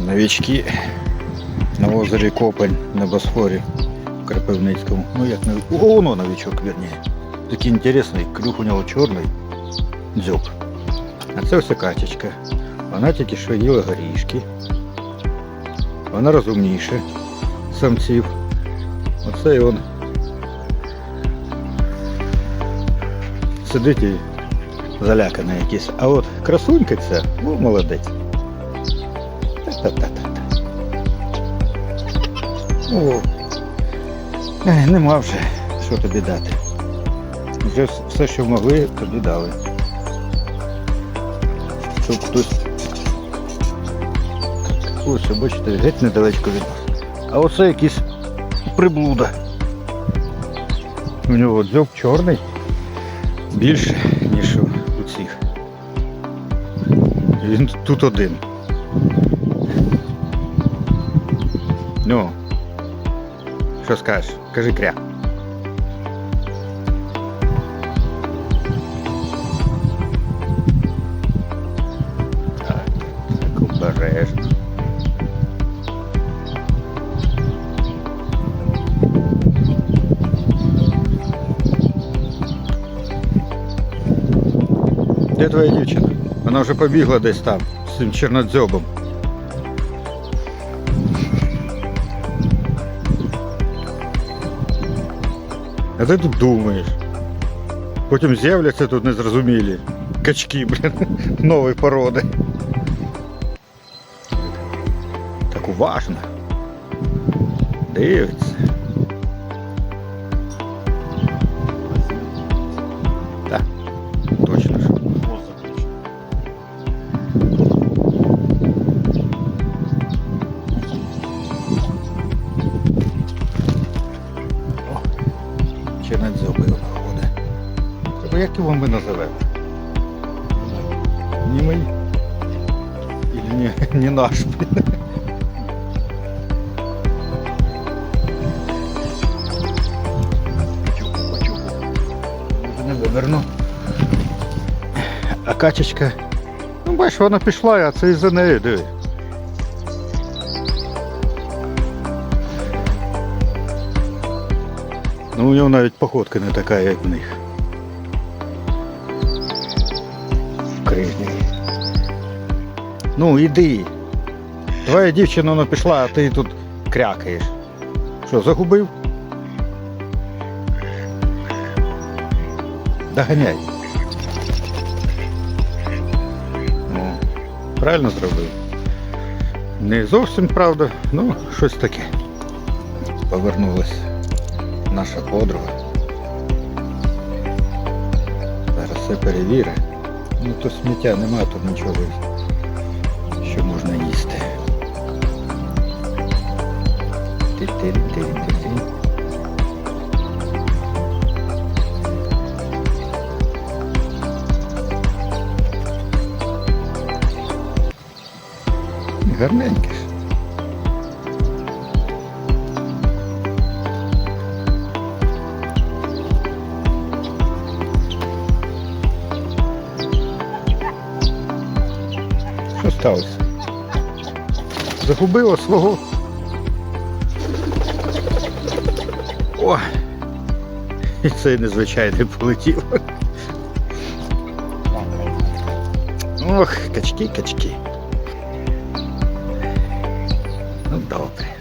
Новички на озері Копань на Босфорі в Кропивницькому. Ну як новичок. О, воно новичок, верніше. Такий інтересний, клюв у нього чорний дзьоб. А це ось качечка. Вона тільки що їла горішки. Вона розумніше самців. Оце і он сидить і заляканий якийсь. А от красунька ця, ну молодець. О, нема вже, що тобі дати. Вже все, що могли, тобі дали. Щоб хтось. Ось, бачите, геть недалечко від нас. А оце якийсь приблуда. У нього дзьоб чорний більше, ніж у цих. Він тут один. Ну, що скажеш? Кажи кря. Так, так обережно. Де твоя дівчина? Вона вже побігла десь там з цим чорнодзьобом. А ти тут думаєш? Потім з'являться тут незрозумілі качки, блін, нової породи. Так уважно. Дивиться. Так, точно ж. Як його ми називемо? Не ми? Или не, не наш? не виверну. А качечка, ну бачиш, вона пішла, а це із-за неї, диви. Ну у нього навіть походка не така, як в них. В. Ну, іди. Твоя дівчина вона пішла, а ти тут крякаєш. Що, загубив? Доганяй. Ну, правильно зробив. Не зовсім правда, ну щось таке. Повернулась наша подруга. Зараз все перевірить. Ну то сміття немає тут нічого, що можна їсти. Ти-ти-ти-ти-ти. Гарненьке ж. Що? Загубила свого. О! І цей незвичайний полетів. Ох, качки, качки. Ну добре.